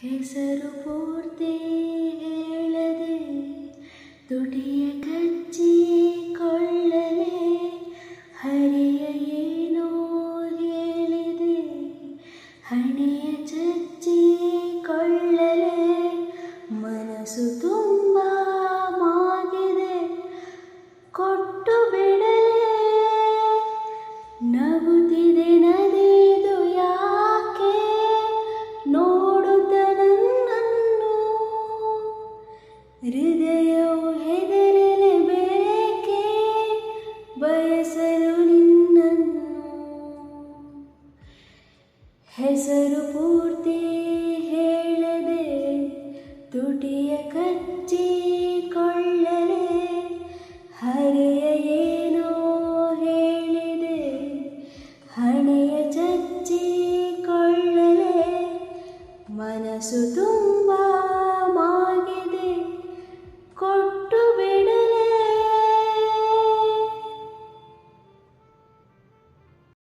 ಹೆಸರು ಪೂರ್ತಿ ಹೇಳದೆ ತುಟಿಯ ಕಚ್ಚಿಕೊಳ್ಳಲೆ ಹರಿಯ ಏನೋ ಹೇಳಿದೆ ಹಣೆಯ ಚಚ್ಚಿಕೊಳ್ಳಲೆ ಮನಸ್ಸು ತುಂಬ ಮಾಗಿದೆ ಕೊಟ್ಟು ಬಿಡಲೆ ಹೃದಯವು ಹೆದರಲೆ ಬೇಕೆ ಬಯಸಲು ನಿನ್ನನ್ನು. ಹೆಸರು ಪೂರ್ತಿ ಹೇಳದೆ ತುಟಿಯ ಕಚ್ಚಿಕೊಳ್ಳಲೆ ಹರೆಯ ಏನೋ ಹೇಳಿದೆ. ಹಣೆಯ ಚಚ್ಚಿಕೊಳ್ಳಲೆ ಮನಸ್ಸು ತುಂಬ